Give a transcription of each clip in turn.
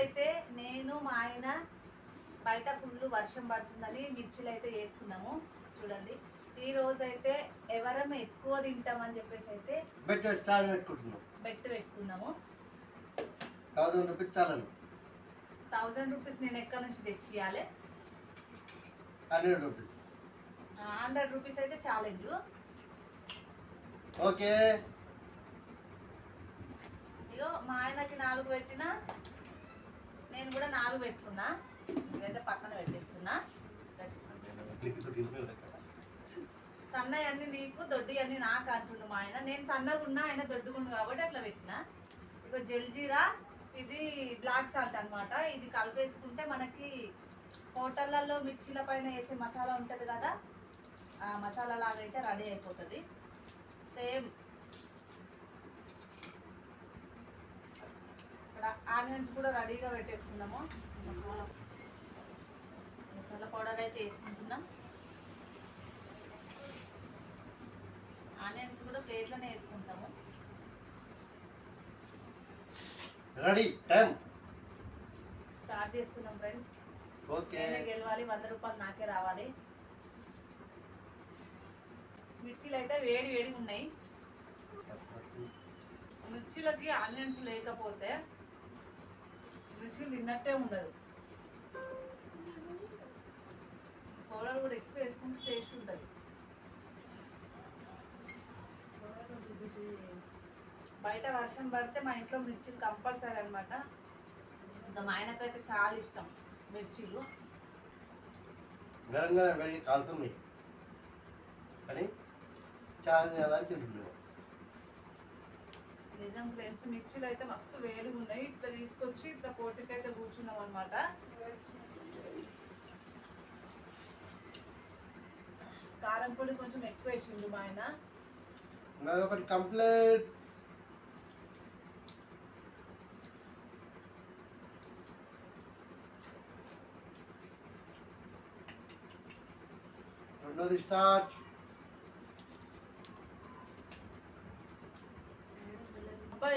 అయితే నేను మా ఆయన బయట ఫుల్ వర్షం పడుతుందని మిర్చిలు అయితే వేసుకున్నాము. చూడండి. ఈ రోజు అయితే ఎవరం ఎక్కువ తింటామని చెప్పేసి అయితే బెట్ పెట్టుకుంటున్నాం. బెట్ పెట్టుకున్నాము. థౌసండ్ రూపీస్ చాలని థౌజండ్ రూపీస్ నేను ఎక్కడి నుంచి తెచ్చియాలి హండ్రెడ్ రూపీస్. హండ్రెడ్ రూపీస్ అయితే ఛాలెంజ్ ఓకే. ఇగో మా ఆయనకి నాలుగు పెట్టినా నేను కూడా నాలుగు పెట్టుకున్నా. ఇవైతే పక్కన పెట్టేస్తున్నా. సన్నయ్య అన్ని నీకు దొడ్డి అన్ని నాకు అంటుండు మా ఆయన. నేను సన్నగా ఉన్నా ఆయన దొడ్డుకుండు కాబట్టి అట్లా పెట్టిన. ఇక జల్జీరా ఇది బ్లాక్ సాల్ట్ అనమాట ఇది కలిపేసుకుంటే మనకి హోటళ్ళల్లో మిర్చీల పైన వేసే మసాలా ఉంటుంది కదా ఆ మసాలా లాగా అయితే రెడీ అయిపోతుంది. సేమ్ ఆనియన్స్ కూడా రెడీగా పెట్టేసుకున్నాము మసాలా పౌడర్ అయితే వేసుకుంటున్నాం. ఆనియన్స్ కూడా ప్లేట్లోనే వేసుకుంటాము. రెడీ టైం స్టార్ట్ చేస్తున్నాం ఫ్రెండ్స్. ఓకే. గెలవాలి వంద రూపాయలు నాకే రావాలి. మిర్చీలు అయితే వేడి వేడిగా ఉన్నాయి. మిర్చీలకి ఆనియన్స్ లేకపోతే పిలిచి తిన్నట్టే ఉండదు. కూరలు కూడా ఎక్కువ వేసుకుంటే టేస్ట్ ఉంటుంది. బయట వర్షం పడితే మా ఇంట్లో మిర్చి కంపల్సరీ అనమాట ఇంకా మా ఆయనకైతే చాలా ఇష్టం మిర్చీలు. గరం గరం వేడికి కాలుతుంది. కానీ చాలా తింటున్నాయి నిజం ఫ్రెండ్స్ మిర్చిలు అయితే మస్తు వేడిగా ఉన్నాయి ఇట్లా తీసుకొచ్చి ఇట్లా పోటీకైతే కూర్చున్నాం అనమాట కారం పొడి కొంచెం ఎక్కువ వేసిండు మా ఆయన. ఒకటి కంప్లీట్. రెండోది స్టార్ట్.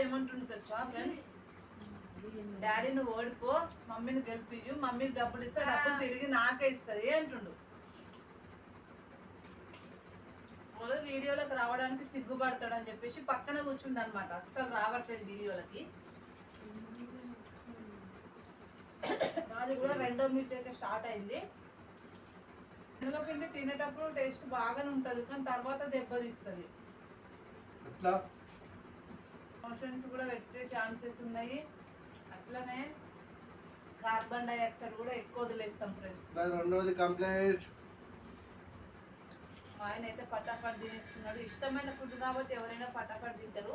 ఏమంటుండు తెలుసా ఫ్రెండ్స్ డాడీ నువ్వు ఓడిపో మమ్మీని గెలిపియు మమ్మీకి డబ్బులు ఇస్తే డబ్బులు తిరిగి నాకే ఇస్తుంది అంటుండు? వాడు వీడియోలకు రావడానికి సిగ్గుపడతాడు అని చెప్పేసి పక్కన కూర్చుండు అనమాట అస్సలు రావట్లేదు వీడియోలకి. నాది కూడా రెండో మిర్చి అయితే స్టార్ట్ అయింది. ఇందులో పిండి తినేటప్పుడు టేస్ట్ బాగానే ఉంటుంది కానీ తర్వాత దెబ్బతీస్తుంది ఎట్లా? మోషన్స్ కూడా పెట్టే ఛాన్సెస్ ఉన్నాయి. అట్లనే కార్బన్ డైఆక్సైడ్ కూడా ఎక్కువ వదిలేస్తాం ఫ్రెండ్స్ రెండోది కంప్లీట్ ఆయన అయితే పటాపట్ తినేస్తున్నాడు. ఇష్టమైన ఫుడ్ కాబట్టి ఎవరైనా పటాపట్ తింటారు.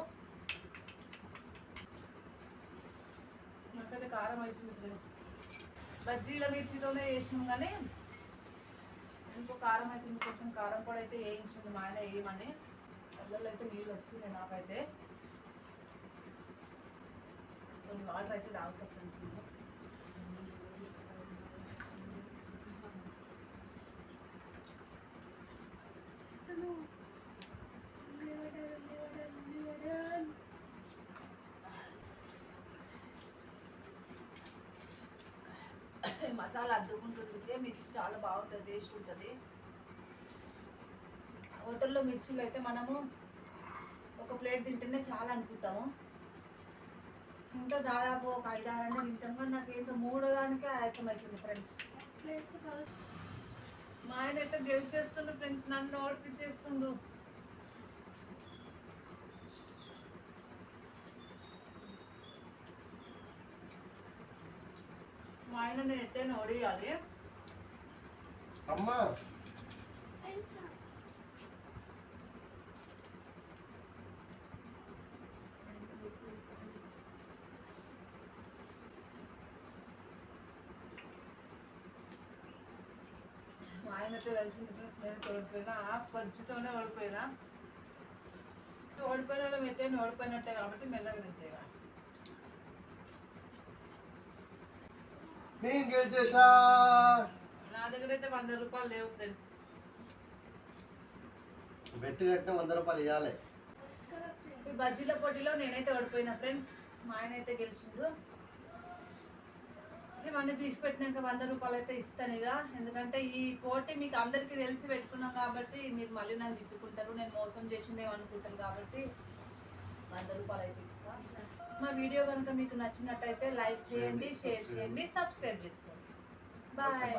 నాకైతే కారం అవుతుంది ఫ్రెండ్స్ బజ్జీల మిర్చితోనే చేసినాం కానీ ఇంకో కారం అయితే ఇంకొంచెం కారం కూడా అయితే వేయించింది మా ఆయన వేయమని. కళ్ళల్లో అయితే నీళ్ళు వస్తున్నాయి నాకైతే. కొన్ని వాటర్ అయితే తాగుతా ఫ్రెండ్స్ నేను మసాలా అద్దుకుంటుంది మిర్చి చాలా బాగుంటుంది టేస్ట్ ఉంటుంది. హోటల్లో మిర్చిలు అయితే మనము ఒక ప్లేట్ తింటేనే చాలా అనుకుంటాము. ఇంకా దాదాపు ఒక ఐదు ఆరు అంటే తింటాం నాకు ఏంటో మూడో దానికే ఆయాసం అవుతుంది ఫ్రెండ్స్ మా ఆయన అయితే గెలిచేస్తుండు ఫ్రెండ్స్ నన్ను ఓడిపించేస్తుండు. మా ఆయన నేను ఎట్టైనా ఓడియాలి. అమ్మా. ఆయనతో కలిసింది ఫ్రెండ్స్ నేను ఓడిపోయినా. హాఫ్ బజ్జీతోనే ఓడిపోయినా. ఓడిపోయిన వాళ్ళం ఎట్టైనా ఓడిపోయినట్టే కాబట్టి మెల్లగా తింటాయి నేను గెలిచేసా. నా దగ్గర అయితే వంద రూపాయలు లేవు ఫ్రెండ్స్. బెట్టు కట్టిన వంద రూపాయలు ఇవ్వాలి ఈ బజ్జీల పోటీలో నేనైతే ఓడిపోయినా ఫ్రెండ్స్. మా ఆయన అయితే గెలిచిండు. ఇవన్నీ తీసి పెట్టినాక వంద రూపాయలు అయితే ఇస్తాను ఇక. ఎందుకంటే ఈ పోటీ మీకు అందరికీ తెలిసి పెట్టుకున్నాం కాబట్టి మీరు మళ్ళీ నన్ను తిట్టుకుంటారు నేను మోసం చేసిందేమో అనుకుంటారు కాబట్టి వంద రూపాయలు అయితే ఇస్తా మా వీడియో కనుక మీకు నచ్చినట్టయితే లైక్ చేయండి షేర్ చేయండి. సబ్స్క్రైబ్ చేసుకోండి. బాయ్.